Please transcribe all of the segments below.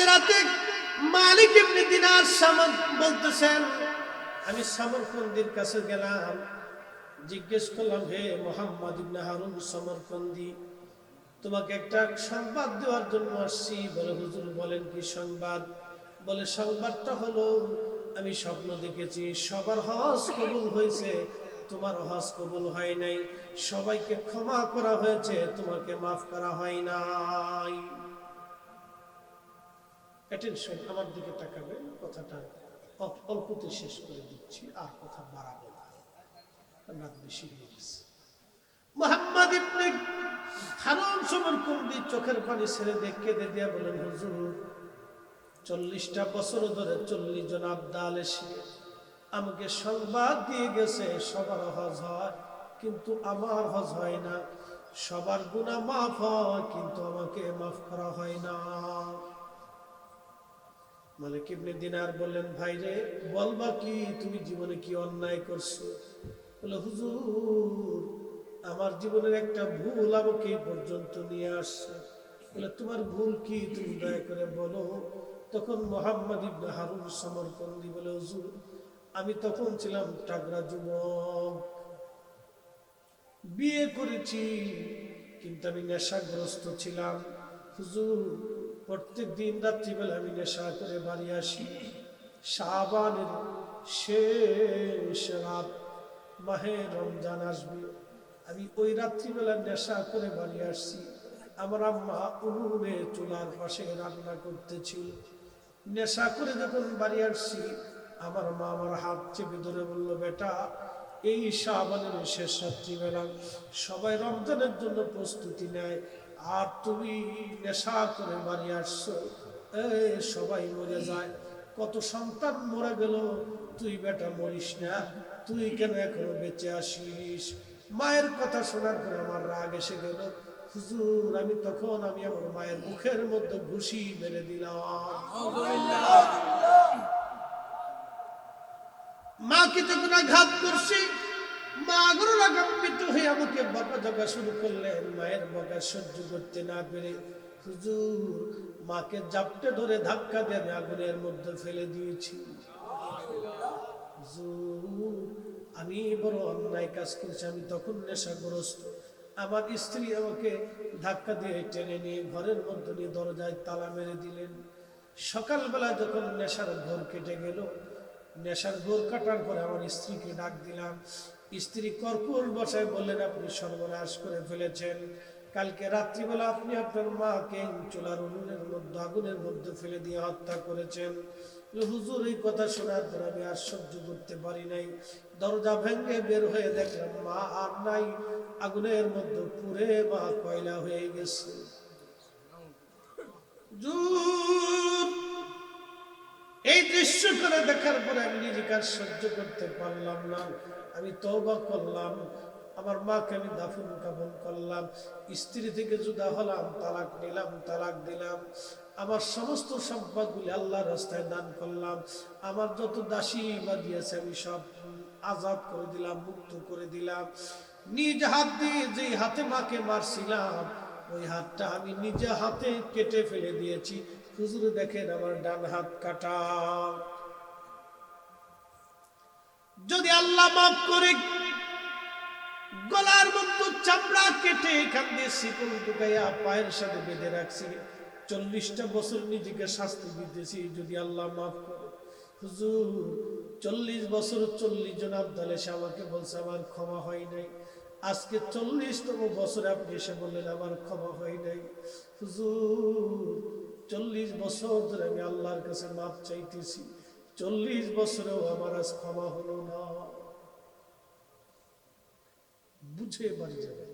আজ রাতে মালিক এমনি দিনার সামন বলতেছেন, আমি সমরকন্দির কাছে গেলাম। জিজ্ঞেস করলাম, হে মোহাম্মদ ইবনে হারুন সমরকন্দি তোমাকে একটা সংবাদ দেওয়ার জন্য আসছি। বলে হুজুর বলেন, কি সংবাদ? বলে, সংবাদটা হলো, আমি স্বপ্ন দেখেছি, সবার হজ কবুল হয়েছে, তোমার হজ কবুল হয় নাই, সবাইকে ক্ষমা করা হয়েছে, তোমাকে মাফ করা হয় নাই। অ্যাটেনশন আমার দিকে তাকাবে, কথাটা অল্পতে শেষ করে দিচ্ছি, আর কথা বাড়াবো না। বেশি হয়ে গেছে মোহাম্মদ ইবনে হারুন চোখের পানি ছেড়ে দেখে দিয়া বলেন হুজুর, চল্লিশটা বছর ধরে চল্লিশ জন আবদাল এসে আমাকে সংবাদ দিয়ে গেছে, সবার হজ হয়, কিন্তু আমার হজ হয় না। সবার গুণা মাফ হয়, কিন্তু আমাকে মাফ করা হয় না। মালিক ইবনে দিনার বললেন, ভাই রে, বলবা কি? তুমি জীবনে কি অন্যায় করছ? বলে, হুজুর, আমার জীবনের একটা ভুল আমাকে পর্যন্ত নিয়ে আসছে। বলে, তোমার ভুল কি? তুমি দয়া করে বলো। তখন মোহাম্মদ ইবনে হারুন সমরকন্দি বলে, হুজুর, আমি তখন ছিলাম টাগরা যুবক। বিয়ে করেছি, কিন্তু আমি নেশাগ্রস্ত ছিলাম। হুজুর, প্রত্যেক দিন রাত্রিবেলা আমি নেশা করে বাড়ি আসি। শাহবানের শেষ রাত, মাহে রমজান আসবে। আমি ওই রাত্রিবেলা নেশা করে বাড়ি আসছি। আমার আম্মা উনুনে চুলার পাশে রান্না করতেছিল। নেশা করে যখন বাড়ি আসছি, আমার মা আমার হাত চেপে ধরে বলল, বেটা, এই শাহবানের শেষ রাত্রিবেলা সবাই রমজানের জন্য প্রস্তুতি নেয়। আর তুমি নেশা করে বাড়ি আসছো। সবাই মরে যায়। কত সন্তান মরে গেল তুই বেটা মরিস না। তুই কেন এখনও বেঁচে আসিস? মায়ের কথা শোনার পরে আমার রাগ এসে গেল। হুজুর আমি তখন আমি আমার মায়ের মুখের মধ্যে ঘুষি মেরে দিলাম। মাকে যখন আঘাত করছি মা হয়ে আমাকে শুরু মায়ের বকা সহ্য করতে না পেরে মাকে জাপটে ধরে ধাক্কা দিয়ে আমি আগুনের মধ্যে ফেলে দিয়েছি। আমি বড় অন্যায় কাজ করছি, আমি তখন নেশাগ্রস্ত। আমার স্ত্রী আমাকে ধাক্কা দিয়ে টেনে নিয়ে ঘরের মধ্যে নিয়ে দরজায় তালা মেরে দিলেন। সকালবেলা যখন নেশার ঘোর কেটে গেল, নেশার ঘোর কাটার পরে আমার স্ত্রীকে ডাক দিলাম স্ত্রী কর্কর বসায় বললেন, আপনি সর্বনাশ করে ফেলেছেন। কালকে রাত্রিবেলা আপনি আপনার মাকে চুলার উনুনের মধ্যে, আগুনের মধ্যে ফেলে দিয়ে হত্যা করেছেন। হুজুর, এই কথা শোনার পর আমি আর সহ্য করতে পারি নাই। দরজা ভেঙে বের হয়ে দেখলাম, মা আর নাই। আগুনের মধ্যে পুরে মা কয়লা হয়ে গেছে। এই দৃশ্য করে দেখার পরে আমি নিজেকে আর সহ্য করতে পারলাম না। আমি তওবা করলাম, আমার মাকে আমি দাফন কাফন করলাম, স্ত্রী থেকে জুদা হলাম, তালাক নিলাম, তালাক দিলাম, আমার সমস্ত সম্পদগুলি আল্লাহর রাস্তায় দান করলাম, আমার যত দাসী বা দিয়েছে আমি সব আজাদ করে দিলাম, মুক্ত করে দিলাম, নিজ হাত দিয়ে যে হাতে মাকে মারছিলাম, ওই হাতটা আমি নিজে হাতে কেটে ফেলে দিয়েছি, হুজুর দেখেন আমার ডান হাত কাটা। যদি আল্লাহ মাফ করে, গলার মতো চামড়া কেটে এখান দিয়ে শিকল ঢুকাইয়া পায়ের সাথে বেঁধে রাখছি। চল্লিশটা বছর নিজেকে শাস্তি দিতেছি যদি আল্লাহ মাফ করে। হুজুর, চল্লিশ বছর চল্লিশ জন আবদাল এসে আমাকে বলছে, আমার ক্ষমা হয় নাই। আজকে চল্লিশতম বছরে আপনি এসে বললেন, আমার ক্ষমা হয় নাই। হুজুর, চল্লিশ বছর ধরে আমি আল্লাহর কাছে মাপ চাইতেছি। চল্লিশ বছরেও আমার আজ ক্ষমা হলো না। বুঝে বাড়ি যাবেন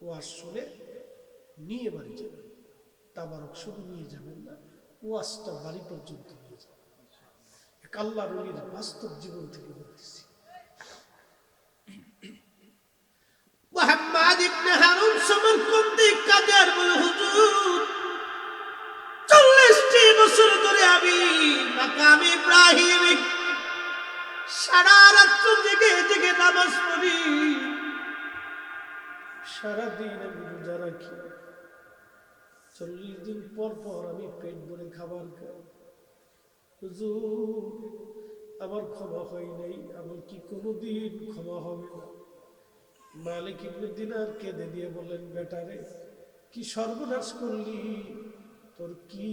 ও আর শুনে নিয়ে বাড়ি তাবারক শুধু নিয়ে যাবেন না ওয়াজটা বাড়ি পর্যন্ত নিয়ে রলির বাস্তব জীবন থেকে বলতেছি। মোহাম্মদ ইবনে হারুন মাকাম ইব্রাহিম, সারা রাত্র জেগে জেগে নামাজ পড়ি। সারাদিন আমি রোজা রাখি। চল্লিশ দিন পর পর আমি পেট ভরে খাবার খাই। আমার ক্ষমা হয় নাই, আমার কি কোনোদিন ক্ষমা হবে না? মালিক ইবনে দিনার কেঁদে দিয়ে বললেন বেটারে কি সর্বনাশ করলি? তোর কি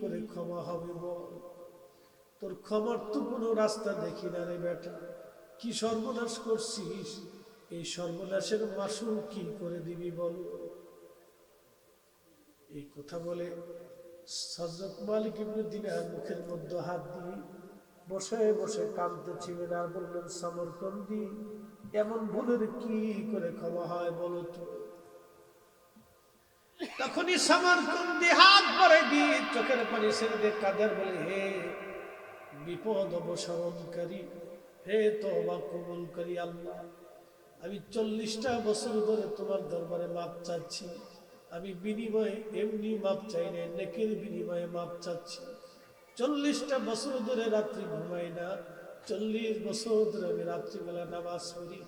করে ক্ষমা হবে বল? তোর ক্ষমার তো কোনো রাস্তা দেখি না রে বেটা। কি সর্বনাশ করছিস? এই সর্বনাশের মাসু কি করে দিবি বল? এই কথা বলে হজরত মালিক দিনার মুখের মধ্যে হাত দিয়ে বসে বসে কাঁদতেছিলেন আর বললেন, সমরকন্দি, এমন ভুলের কি করে ক্ষমা হয় বলো তো? তখনই সমরকন্দি হাত ভরে দিয়ে চোখের পানি ছেড়ে দিয়ে কাদের বলে, হে বিপদ অবসরণকারী, হে তবা কবুলকারী আল্লাহ, আমি চল্লিশটা বছর ধরে তোমার দরবারে মাপ চাচ্ছি। আমি বিনিময়ে এমনি মাপ চাই না নেকের বিনিময়ে মাপ চাচ্ছি। চল্লিশটা বছর ধরে রাত্রি ঘুমাই না, চল্লিশ বছর ধরে আমি রাত্রিবেলা নামাজ পড়ি।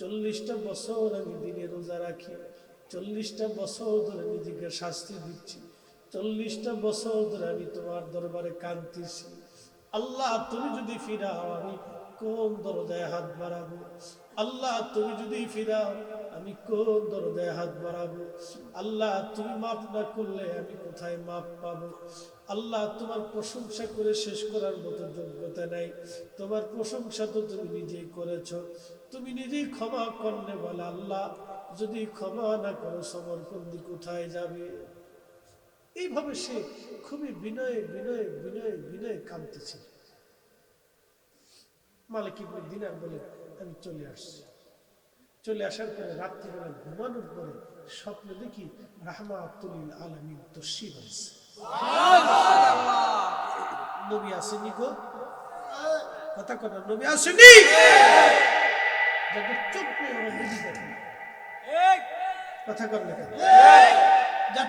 চল্লিশটা বছর আমি দিনে রোজা রাখি। চল্লিশটা বছর ধরে নিজেকে শাস্তি দিচ্ছি। চল্লিশটা বছর ধরে আমি তোমার দরবারে কাঁদতেছি। আল্লাহ, তুমি যদি ফিরাও, আমি কোন দরজায় হাত বাড়াবো? আল্লাহ, তুমি যদি ফিরাও, আমি কোন দরজায় হাত বাড়াবো? আল্লাহ, তুমি মাফ না করলে আমি কোথায় মাফ পাবো? আল্লাহ, তোমার প্রশংসা করে শেষ করার মতো যোগ্যতা নাই। তোমার প্রশংসা তো তুমি নিজেই করেছ। তুমি নিজেই ক্ষমা করলে বলে, আল্লাহ, যদি ক্ষমা না করো, সমরকন্দি কোথায় যাবে? এইভাবে সে খুবই বিনয়ে বিনয়ে বিনয়ে বিনয়ে কাঁদতেছিল মালিক ইবনে দিনার বলে আমি চলে আসছি। চলে আসার পরে রাত্রিবেলা ঘুমানোর পরে স্বপ্ন দেখি রাহমাতুল নবী আসেনি গো? কথা কথা নবী আসেনি যাদের চোখ নেই ওরা নবী দেখে কথা কর না কেন? যার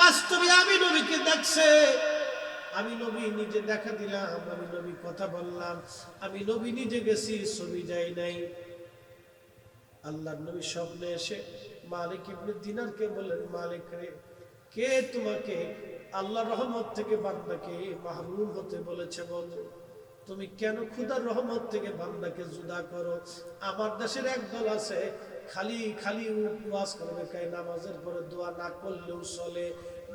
বাস্তবে আমি নবীকে দেখছে। আমি নবী নিজে দেখা দিলাম, আমি নবী কথা বললাম, আমি নবী নিজে গেছি, ছবি যাই নাই। আল্লাহ নবী স্বপ্নে এসে মালিক ইবনে দিনারকে বললেন, মালিক রে, কে তোমাকে আল্লাহ রহমত থেকে বান্দাকে মাহরুম হতে বলেছে বলো? তুমি কেন খুদার রহমত থেকে বান্দাকে জুদা করো? আমার দেশের একদল আছে খালি খালি উপবাস করবে কাই নামাজের পরে দোয়া না করলেও চলে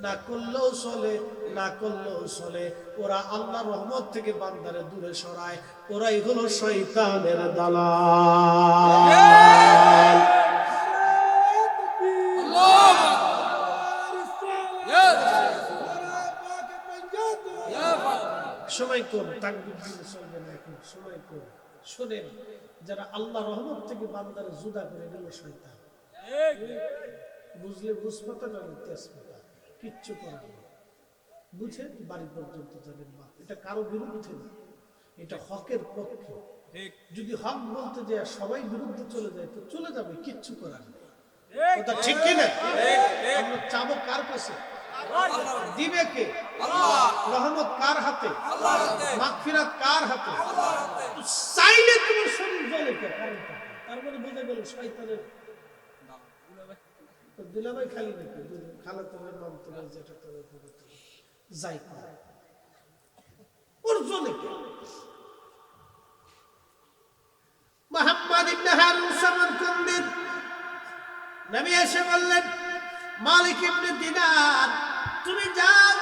না করলেও চলে না করলেও চলে। ওরা আল্লাহ রহমত থেকে বান্দারে দূরে সরায়। ওরাই হলো শয়তানের দালাল। সময় কম তাকবির চলবে না এখন সময় কম। শোনেন যারা আল্লাহ রহমত থেকে বান্দারে জুদা করে গেল শয়তান। বুঝলে বুঝপাতা না তেজপাতা কিচ্ছু করার নেই। বুঝে বাড়ি পর্যন্ত যাবেন মা। এটা কারও বিরুদ্ধে না এটা হকের পক্ষে। যদি হক বলতে যায় সবাই বিরুদ্ধে চলে যায় তো চলে যাবে কিচ্ছু করার নেই। ঠিক কিনা? আমরা চাবো কার কাছে? দিবে কে রহমত কার হাতে? মাগফিরাত কার হাতে? চাইলে তোমার শরীর জ্বলে কে? তারপরে বোঝা গেল শয়তানের দুলাভাই খালি নাকি? খালা তোমার নাম তোমার যেটা তোমার যাই করে। ওর জ্বলে কে? মোহাম্মদ ইবনে হারুন সামরকন্দির। নবী এসে বললেন, মালিক ইবনে দিনার তুমি যাও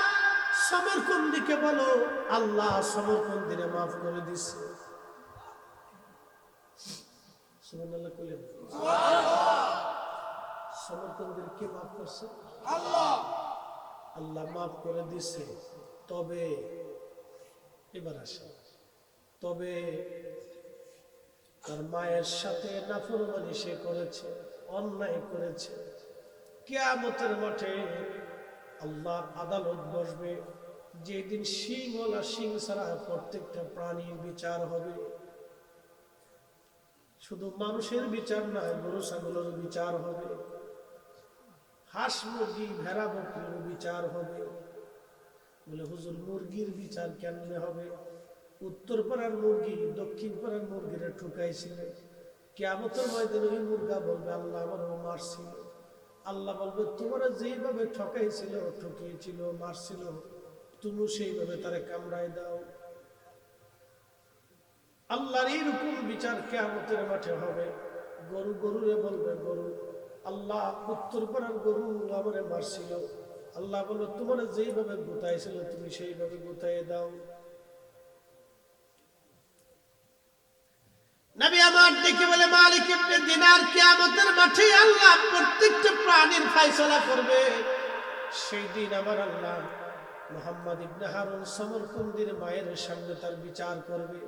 সমরকন্দিকে বলো আল্লাহ সমরকন্দিরে মাফ করে দিছে। সমরকন্দির কে মাফ করছে? আল্লাহ। আল্লাহ মাফ করে দিছে। তবে এবার আসে তবে তার মায়ের সাথে নাফরমানি সে করেছে অন্যায় করেছে। কেয়ামতের মাঠে আল্লাহ আদালত বসবে। যেদিন সিংওয়ালা সিং ছাড়া প্রত্যেকটা প্রাণীর বিচার হবে। শুধু মানুষের বিচার না, গরু ছাগলের বিচার হবে। হাঁস মুরগি, ভেড়া বকরির বিচার হবে। বলে হুজুর, মুরগির বিচার কেমনে হবে? উত্তর পাড়ার মুরগি দক্ষিণ পাড়ার মুরগিরা ঠুকাইছিলেন কেমতের ময়দানে মুরগা বলবে, আল্লাহ আমারও মারছিল। আল্লাহ বলবে, তোমরা যেইভাবে ঠকাইছিল, ঠকিয়েছিল, মারছিল, তুমি সেইভাবে তারে কামড়ায় দাও। আল্লাহর এইরকম বিচার কেমতের মাঠে হবে। গরু গরুরে বলবে, গরু, আল্লাহ উত্তর পাড়ার গরু আমারে মারছিল। আল্লাহ বলবে তোমার যেইভাবে গুতাইছিল, তুমি সেইভাবে গুতাই দাও নবী আমার ডেকে বলে মালিক ইবনে দিনার কিয়ামতের মাঠে আল্লাহ প্রত্যেকটা প্রাণীর ফয়সালা করবে। সেই দিন আমার আল্লাহ মোহাম্মদ ইবনে হারুন সমরকুন্দির মায়ের সামনে তার বিচার করবে।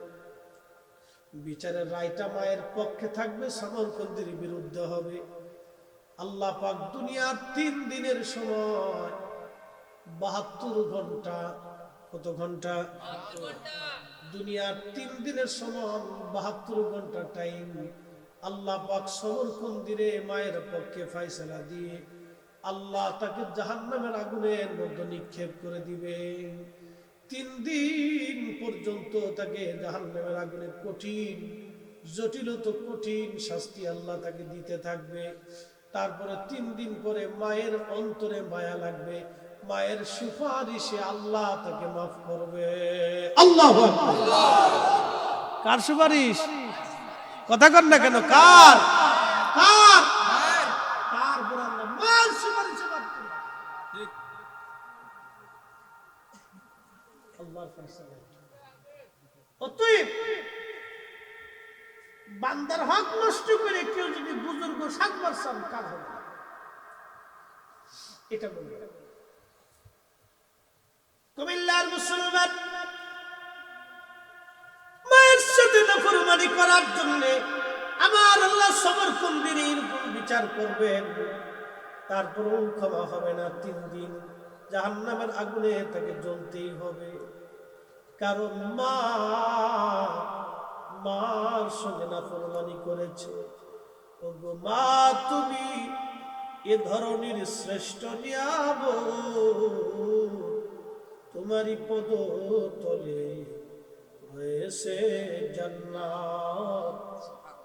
বিচারের রায়টা মায়ের পক্ষে থাকবে সমরকুন্দির বিরুদ্ধে হবে। আল্লাহ পাক দুনিয়ার তিন দিনের সময় বাহাত্তর ঘণ্টা কত ঘণ্টা? দুনিয়ার তিন দিনের সময় বাহাত্তর ঘণ্টা টাইম আল্লাহ পাক সমর মন্দিরে মায়ের পক্ষে ফাইসলা দিয়ে আল্লাহ তাকে জাহান্নামের আগুনের মধ্যে নিক্ষেপ করে দিবে। তিন দিন পর্যন্ত তাকে জাহান্নামের আগুনের কঠিন জটিল তো কঠিন শাস্তি আল্লাহ তাকে দিতে থাকবে। তারপরে তিন দিন পরে মায়ের অন্তরে মায়া লাগবে, মায়ের সুপারিশে আল্লাহ তাকে মাফ করবে। আল্লাহ কার সুপারিশ? কথা কর না কেন? কার? কার? কার বান্দার হক নষ্ট করে কেউ যদি বুজুর্গ সাতবার সাল কাজ হবে এটা বলবে। কুমিল্লার মুসলমান নফরমানি করার জন্য আমার আল্লাহ সবর কুন্দির এরকম বিচার করবেন। তারপরেও ক্ষমা হবে না তিন দিন। জাহান্নামের আগুনে তাকে জ্বলতেই হবে। কারণ মা, মার সঙ্গে নাফরমানি করেছে। ওগো মা, তুমি এ ধরনের শ্রেষ্ঠ নিয়াব তোমারই পদ তলে রয়েছে জান্নাত।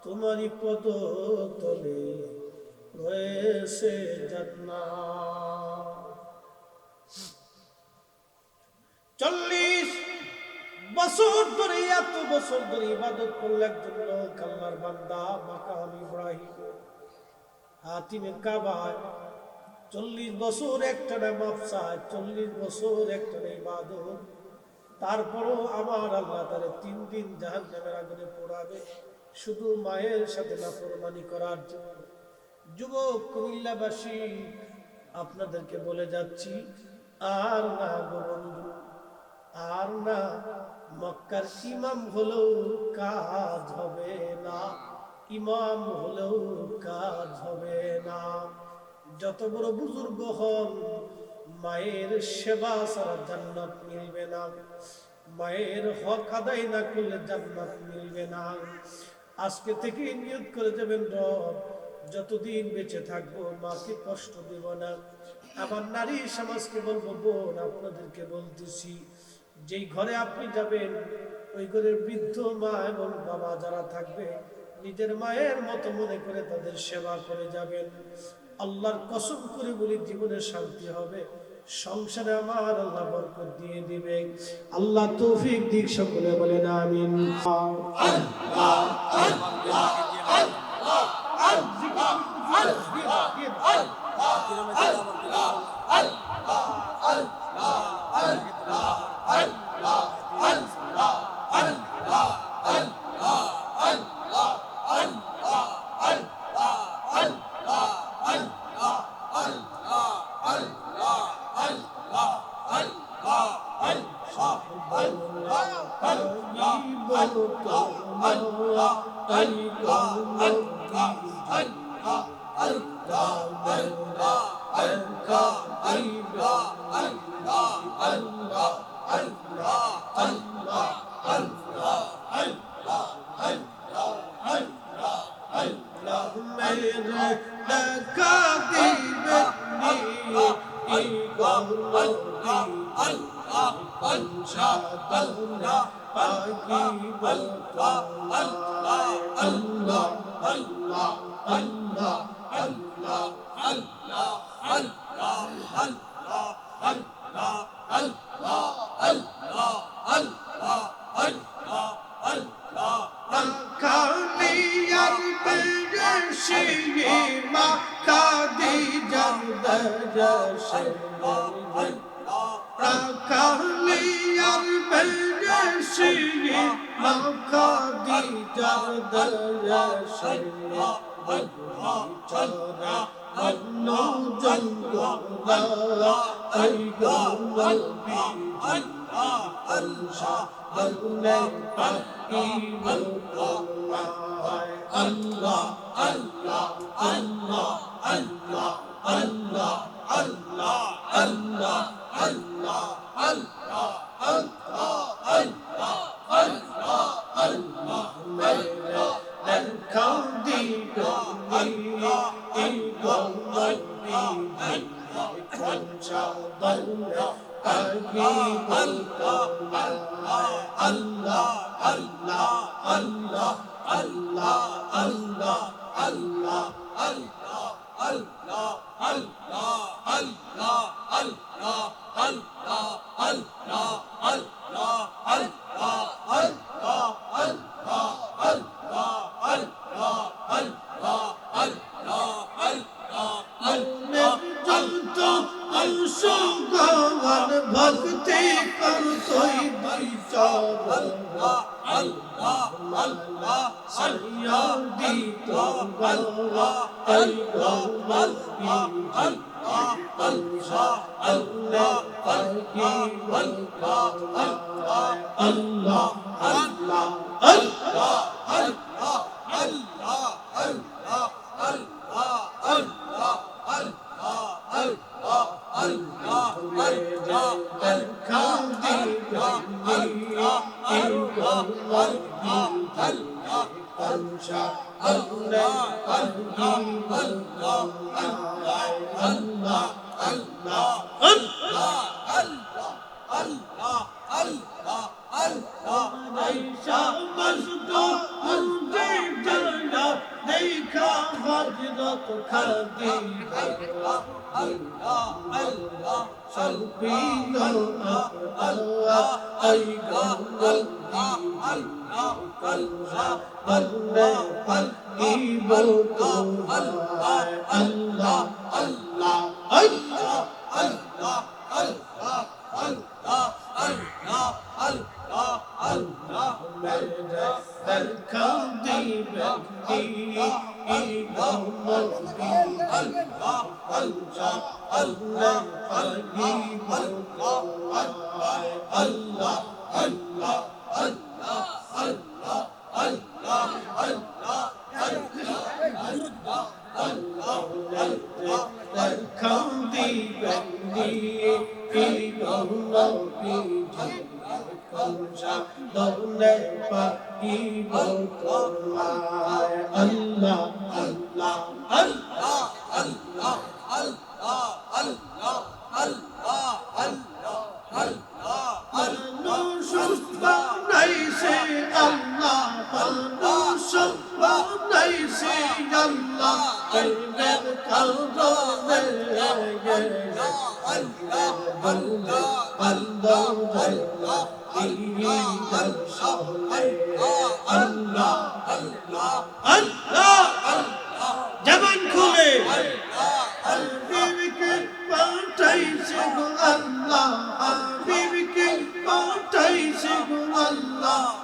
তোমারই পদ তলে রয়েছে চল্লিশ বছর ধরে, এত বছর ধরে ইবাদত করলে একজন লোক আল্লাহর বান্দা মাকাম ইব্রাহিম। হাতিমে কাবায় চল্লিশ বছর একটা মাপসায় চল্লিশ বছর একটা ইবাদত। তারপরও আমার আল্লাহ তারা তিন দিন জাহান নামের আগুনে পোড়াবে। শুধু মায়ের সাথে নাফরমানি করার জন্য। যুবক কুমিল্লাবাসী, আপনাদেরকে বলে যাচ্ছি, আর না গো বন্ধু, আর না, মক্কার ইমাম হলেও কাজ হবে না। ইমাম হলেও কাজ হবে না। যত বড় বুজুর্গ হন মায়ের সেবা ছাড়া জান্নাত মিলবে না। মায়ের হক আদায় না করলে জান্নাত মিলবে না। আজকে থেকে নিয়ত করে যাবেন রব, যতদিন বেঁচে থাকব মাকে কষ্ট দেব না। আমার নারী সমাজকে বলব, বোন, আপনাদেরকে বলতেছি, যেই ঘরে আপনি যাবেন, ওই ঘরের বৃদ্ধ মা এবং বাবা যারা থাকবে, নিজের মায়ের মতো মনে করে তাদের সেবা করে যাবেন। আল্লাহর কসম করে বলি, জীবনে শান্তি হবে। সংসারে আমার আল্লাহ বরকত দিয়ে দিবে। আল্লাহ তৌফিক দিক সকলে বলেন আমিন। সাদনা الله الله الله الله الله الله الله الله الله الله الله أنكاري البرشي ما كادي جندرشي أنكاري البرشي ما كادي جندرشي বেশি মা কাদি জন্দরশে চরা অন্য জঙ্গলা এই গঙ্গবি আল্লাহ আল্লাহ আল্লাহ আল্লাহ আল্লাহ আল্লাহ আল্লাহ আল্লাহ আল্লাহ আল্লাহ আল্লাহ আল্লাহ Allah Allah Allah Allah Allah Allah Allah Allah Allah Allah Allah Allah Aisha mazdo mande jana dekha hajrat kar di Allah Allah Allah salbi Allah Allah ay Allah Allah اللہ حکیم اللہ اللہ اللہ اللہ اللہ اللہ اللہ اللہ اللہ اللہ الكاظم الدين المظلوم الله الله الله حليم الله الله الله الله Allah জবান খুলে বিবিকে পাঠাইছে গো আল্লাহ বিবিকে পাঠাইছে গো আল্লাহ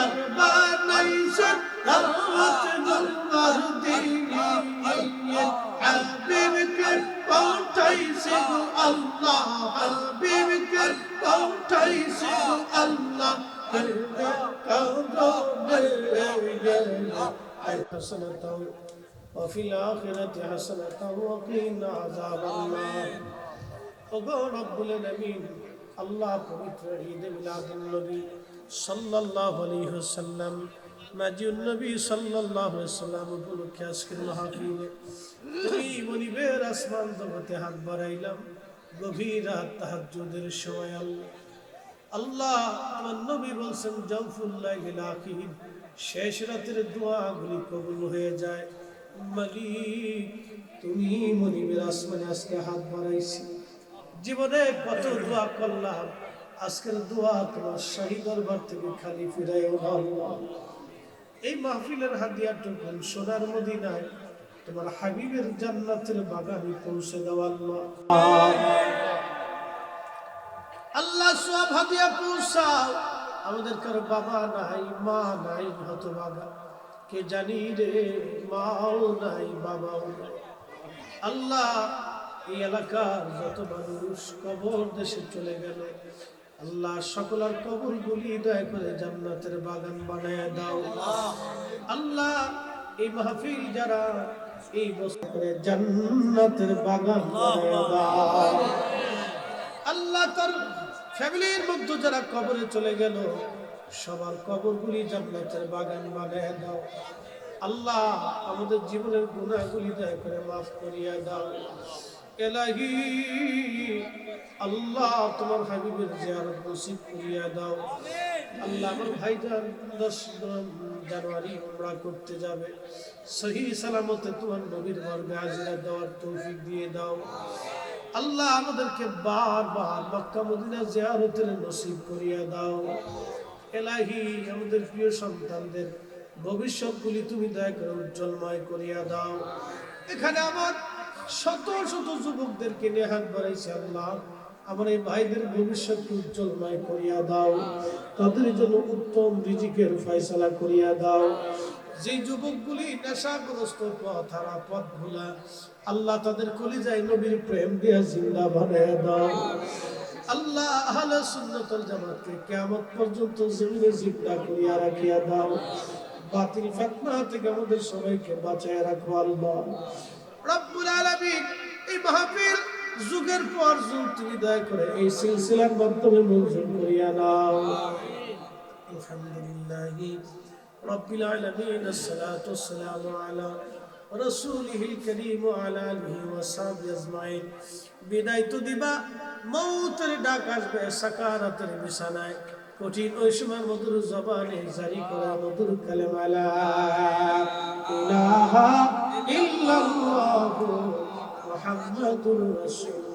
أربا ليست الوطن المهدي أيد حبيبك فوتيسد الله حبيبك فوتيسد الله حسنة وفي الآخرة حسنة وقينا عذاب الله وقول رب العالمين الله পবিত্র ঈদে মিলাদুল নবী সাল্লাল্লাহু আলাইহি ওয়াসাল্লাম মাজিউন নবী সাল্লাল্লাহু আলাইহি ওয়াসাল্লাম উপলক্ষে আজকের মাহফিলে তুমি মনিবের আসমান জগতে হাত বাড়াইলাম। গভীর রাত সময় আল্লাহ আল্লাহ আমার নবী বলছেন জাউফুল্লাহিল আখির শেষ রাতের দোয়াগুলি কবুল হয়ে যায়। মালিক, তুমি মনিবের আসমানে আজকে হাত বাড়াইছি। জীবনে কত দোয়া করলাম আজকের দোয়া তোমার শাহী দরবার থেকে খালি ফিরাই এই মাহফিলের হাদিয়াটুকু সোনার মদিনায় তোমার হাবিবের জান্নাতের বাগানে পৌঁছে দেওয়া আল্লাহ সব হাদিয়া পৌঁছাও। আমাদের কারও বাবা নাই, মা নাই, হতভাগা। কে জানি রে, মাও নাই, বাবাও নাই। আল্লাহ, এই এলাকার যত মানুষ কবর দেশে চলে গেল আল্লাহ সকলের কবর গুলি দয়া করে জান্নাতের বাগান বানায় দাও। আল্লাহ এই মাহফিল যারা এই বছর জান্নাতের বাগান আল্লাহ তার ফ্যামিলির মধ্যে যারা কবরে চলে গেল, সবার কবরগুলি জান্নাতের বাগান বানায় দাও। আল্লাহ আমাদের জীবনের গুণাগুলি দয়া করে মাফ করিয়া দাও। এলাহি আল্লাহ, তোমার হাবিবের জিয়ারত নসিব করিয়া দাও। আল্লাহ আমার ভাইজান, দশ জানুয়ারি উমরা করতে যাবে। সহি সালামতে তোমার নবীর বর্গে হাজিরা দেওয়ার তৌফিক দিয়ে দাও। আল্লাহ আমাদেরকে বারবার মক্কা মদিনা জিয়ারতের নসিব করিয়া দাও। এলাহি আমাদের প্রিয় সন্তানদের ভবিষ্যৎগুলি তুমি দয়া করে উজ্জ্বলময় করিয়া দাও। এখানে আমার শত শত যুবকদেরকে নিয়ে হাত বাড়াইছে আল্লাহ আমার এই ভাইদের ভবিষ্যৎকে উজ্জ্বলময় করিয়া দাও। তাদের জন্য উত্তম রিজিকের ফয়সালা করিয়া দাও। যে যুবকগুলি নেশাগ্রস্ত পথ হারা পথ ভুলা আল্লাহ তাদের কলিজায় নবীর প্রেম দিয়া জিন্দা বানায় দাও। আল্লাহ আহলে সুন্নতুল জামাতকে কিয়ামত পর্যন্ত জমিনে জিন্দা করিয়া রাখিয়া দাও। বাতিল ফিতনা থেকে আমাদের সবাইকে বাঁচায় রাখো আল্লাহ। রব্বুল আলামিন এই মাহফিল যুগের পর যুগ, তুমি দয়া করে এই সিলসিলার মাধ্যমে মঞ্জুর করিয়া নাও। আলহামদুলিল্লাহ রব্বিল আলামিন, আসসালাতু ওয়াসসালামু আলা রাসূলিহি কারীম ওয়া আলা আলিহি ওয়া সাহবিহি আজমাইন। বিদায় তো দিবা মউতের ডাক আসবে, সাকারাতের বিছানায়। কঠিন ওই সময় মধুর জবানে জারি করা মধুর কালেমালা। ইল্লাল্লাহু মুহাম্মাদুর রাসূলুল্লাহ।